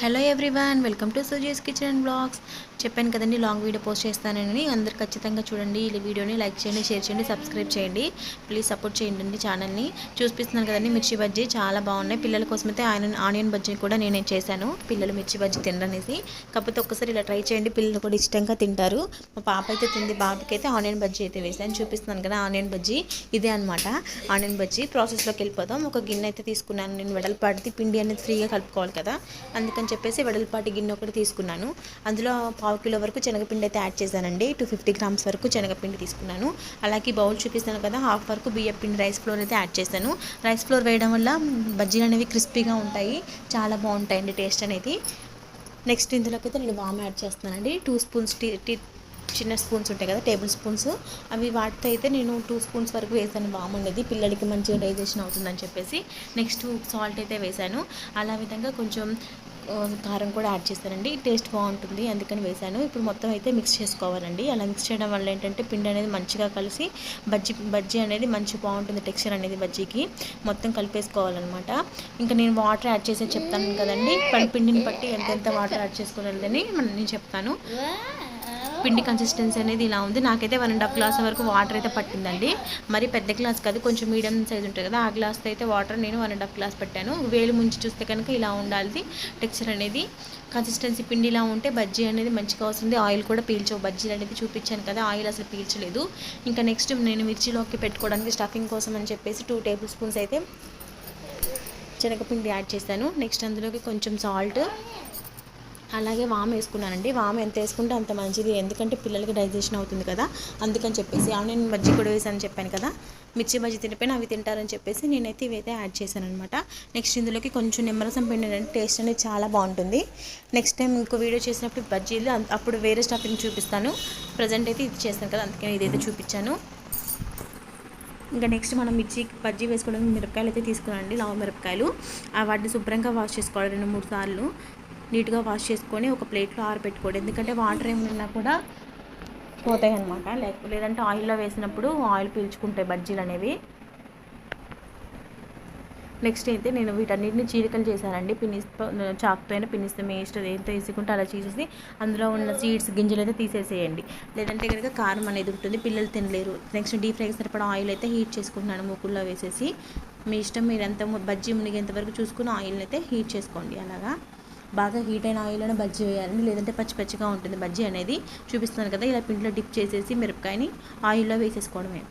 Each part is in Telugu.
Hello everyone welcome to Suji's kitchen and blogs చెప్పాను కదండి లాంగ్ వీడియో పోస్ట్ చేస్తానని. అందరు ఖచ్చితంగా చూడండి ఈ వీడియోని లైక్ చేయండి షేర్ చేయండి సబ్స్క్రైబ్ చేయండి. ప్లీజ్ సపోర్ట్ చేయండి ఛానల్ని చూపిస్తున్నాను కదండి మిర్చి బజ్జీ చాలా బాగున్నాయి. పిల్లల కోసం అయితే ఆయన ఆనియన్ బజ్జీ కూడా నేనే చేశాను. పిల్లలు మిర్చి బజ్జీ తినరనేసి. కాకపోతే ఒక్కసారి ఇలా ట్రై చేయండి పిల్లలు కూడా ఇష్టంగా తింటారు. మా పాప అయితే తింది బాబుకైతే ఆనియన్ బజ్జీ అయితే వేసాను. చూపిస్తున్నాను కదా ఆనియన్ బజ్జీ ఇదే అనమాట ఆనియన్ బజ్జీ ప్రాసెస్లోకి వెళ్ళిపోదాం. ఒక గిన్నె అయితే తీసుకున్నాను. నేను వెడల్పాటిది పిండి అనేది ఫ్రీగా కలుపుకోవాలి కదా. అందుకని చెప్పేసి వెడల్పాటి గిన్నె ఒకటి తీసుకున్నాను. అందులో పావు కిలో వరకు శనగపిండి అయితే యాడ్ చేశానండి. టూ ఫిఫ్టీ గ్రామ్స్ వరకు శనగపిండి తీసుకున్నాను. అలాగే బౌల్ చూపిస్తాను కదా హాఫ్ వరకు బియ్యం పిండి రైస్ ఫ్లోర్ అయితే యాడ్ చేశాను. రైస్ ఫ్లోర్ వేయడం వల్ల బజ్జీలు అనేవి క్రిస్పీగా ఉంటాయి. చాలా బాగుంటాయండి టేస్ట్ అనేది. నెక్స్ట్ ఇందులోకి అయితే నేను వామ్ యాడ్ చేస్తున్నానండి. టూ స్పూన్స్ టీ టీ చిన్న స్పూన్స్ ఉంటాయి కదా టేబుల్ స్పూన్స్. అవి వాటితో అయితే నేను టూ స్పూన్స్ వరకు వేసాను వామ్ అనేది. పిల్లలకి మంచిగా డైజెషన్ అవుతుందని చెప్పేసి. నెక్స్ట్ సాల్ట్ అయితే వేసాను అలా విధంగా కొంచెం కారం కూడా యాడ్ చేశానండి టేస్ట్ బాగుంటుంది. అందుకని వేసాను ఇప్పుడు మొత్తం అయితే మిక్స్ చేసుకోవాలండి. అలా మిక్స్ చేయడం వల్ల ఏంటంటే పిండి అనేది మంచిగా కలిసి బజ్జీ బజ్జీ అనేది మంచి బాగుంటుంది. టెక్స్చర్ అనేది బజ్జీకి మొత్తం కలిపేసుకోవాలన్నమాట. ఇంకా నేను వాటర్ యాడ్ చేసే చెప్తాను కదండి. పిండిని బట్టి ఎంతెంత వాటర్ యాడ్ చేసుకోవాలని నేను చెప్తాను. పిండి కన్సిస్టెన్సీ అనేది ఇలా ఉంది. నాకైతే వన్ అండ్ హాఫ్ గ్లాస్ వరకు వాటర్ అయితే పట్టిందండి. మరి పెద్ద గ్లాస్ కాదు కొంచెం మీడియం సైజ్ ఉంటుంది కదా ఆ గ్లాస్ అయితే వాటర్ నేను వన్ అండ్ హాఫ్ గ్లాస్ పెట్టాను. వేలు ముంచి చూస్తే కనుక ఇలా ఉండాలి టెక్స్చర్ అనేది కన్సిస్టెన్సీ పిండి ఇలా ఉంటే బజ్జీ అనేది మంచిగా వస్తుంది. ఆయిల్ కూడా పీల్చవు. బజ్జీలు అనేది చూపించాను కదా ఆయిల్ అసలు పీల్చలేదు. ఇంకా నెక్స్ట్ నేను మిర్చిలోకి పెట్టుకోవడానికి స్టఫింగ్ కోసం అని చెప్పేసి టూ టేబుల్ స్పూన్స్ అయితే శనగపిండి యాడ్ చేశాను. నెక్స్ట్ అందులోకి కొంచెం సాల్ట్ అలాగే వామ్ వేసుకున్నానండి. వామ్ ఎంత వేసుకుంటే అంత మంచిది. ఎందుకంటే పిల్లలకి డైజెషన్ అవుతుంది కదా. అందుకని చెప్పేసి ఆనియన్ బజ్జీ కూడా వేసానని చెప్పాను కదా. మిర్చి బజ్జీ తినిపోయిన అవి తింటారని చెప్పేసి నేనైతే ఇవైతే యాడ్ చేశాను అనమాట నెక్స్ట్ ఇందులోకి కొంచెం నిమ్మరసం పిండి అంటే టేస్ట్ అనేది చాలా బాగుంటుంది. నెక్స్ట్ టైం ఇంకో వీడియో చేసినప్పుడు బజ్జీలు అప్పుడు వేరే స్టఫింగ్ చూపిస్తాను. ప్రజెంట్ అయితే ఇది చేస్తాను కదా. అందుకని ఇదైతే చూపించాను. ఇంకా నెక్స్ట్ మనం మిర్చి బజ్జీ వేసుకోవడానికి మిరపకాయలు అయితే తీసుకున్నానండి. లావు మిరపకాయలు. వాటిని శుభ్రంగా వాష్ చేసుకోవాలి రెండు మూడు సార్లు. నీట్గా వాష్ చేసుకొని ఒక ప్లేట్లో ఆరబెట్టుకోండి. ఎందుకంటే వాటర్ ఏమైనా కూడా పోతాయి అనమాట లేక లేదంటే ఆయిల్లో వేసినప్పుడు ఆయిల్ పీల్చుకుంటాయి బజ్జీలు అనేవి. నెక్స్ట్ అయితే నేను వీటన్నిటిని చీలికలు చేశానండి. పినిస్ చాక్తో అయినా పినిస్తే మీ ఇష్టం ఏంతో వేసుకుంటే అలా చేసేసి అందులో ఉన్న సీడ్స్ గింజలు అయితే తీసేసేయండి. లేదంటే కనుక కారం అనేది ఉంటుంది పిల్లలు తినలేరు. నెక్స్ట్ డీప్ ఫ్రైకి సరిపడా ఆయిల్ అయితే హీట్ చేసుకుంటున్నాను మూకుల్లో వేసేసి. మీ ఇష్టం మీరు ఎంత బజ్జీ మునిగేంత వరకు చూసుకుని ఆయిల్ని అయితే హీట్ చేసుకోండి అలాగా. బాగా హీట్ అయిన ఆయిల్లోనే బజ్జీ వేయాలండి. లేదంటే పచ్చి పచ్చిగా ఉంటుంది బజ్జీ అనేది. చూపిస్తున్నాను కదా ఇలా పిండిలో డిప్ చేసేసి మిరపకాయని ఆయిల్లో వేసేసుకోవడమే.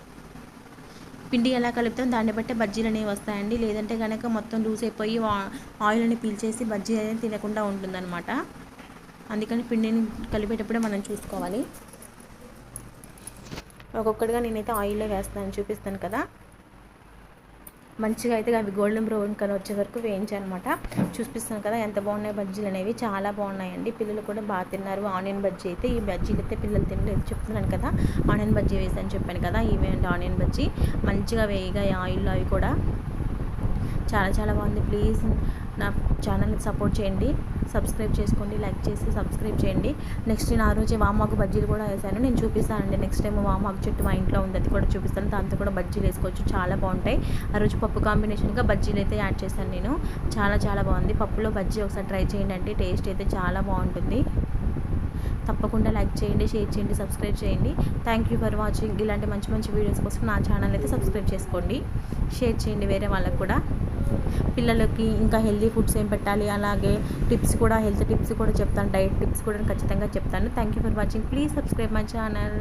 పిండి ఎలా కలుపుతాం? దాన్ని బట్టి బజ్జీలు అనేవి వస్తాయండి. లేదంటే కనుక మొత్తం లూజ్ అయిపోయి ఆ- ఆయిల్ అని పీల్చేసి బజ్జీ అనేది తినకుండా ఉంటుందన్నమాట. అందుకని పిండిని కలిపేటప్పుడే మనం చూసుకోవాలి. ఒక్కొక్కటిగా నేనైతే ఆయిల్లో వేస్తాను చూపిస్తాను కదా. మంచిగా అయితే అవి గోల్డెన్ బ్రౌన్ కలర్ వచ్చే వరకు వేయించనమాట. చూపిస్తాను కదా ఎంత బాగున్నాయి బజ్జీలు అనేవి. చాలా బాగున్నాయండి. పిల్లలు కూడా బాగా తిన్నారు. ఆనియన్ బజ్జీ అయితే ఈ బజ్జీలు అయితే పిల్లలు తినలేదు. చెప్తున్నాను కదా ఆనియన్ బజ్జీ వేసాను చెప్పాను కదా ఇవే అండి ఆనియన్ బజ్జీ. మంచిగా వేయగా ఆయిల్లో అవి కూడా. చాలా చాలా బాగుంది. ప్లీజ్ నా ఛానల్ని సపోర్ట్ చేయండి. సబ్స్క్రైబ్ చేసుకోండి లైక్ చేసి సబ్స్క్రైబ్ చేయండి. నెక్స్ట్ నేను ఆ రోజు వామాకు బజ్జీలు కూడా వేసాను. నేను చూపిస్తానండి. నెక్స్ట్ టైం వామాకు చెట్టు మా ఇంట్లో ఉంది. అది కూడా చూపిస్తాను. దాంతో కూడా బజ్జీలు వేసుకోవచ్చు. చాలా బాగుంటాయి. ఆ రోజు పప్పు కాంబినేషన్గా బజ్జీలు అయితే యాడ్ చేశాను నేను. చాలా చాలా బాగుంది. పప్పులో బజ్జీ ఒకసారి ట్రై చేయండి అంటే టేస్ట్ అయితే చాలా బాగుంటుంది. తప్పకుండా లైక్ చేయండి షేర్ చేయండి సబ్స్క్రైబ్ చేయండి. Thank you for watching. ఇలాంటి మంచి మంచి వీడియోస్ కోసం నా ఛానల్ అయితే సబ్స్క్రైబ్ చేసుకోండి. షేర్ చేయండి వేరే వాళ్ళకు కూడా. పిల్లలకి ఇంకా హెల్తీ ఫుడ్స్ ఏం పెట్టాలి? అలాగే టిప్స్ కూడా హెల్త్ టిప్స్ కూడా చెప్తాను డైట్ టిప్స్ కూడా ఖచ్చితంగా చెప్తాను. Thank you for watching. Please subscribe my channel.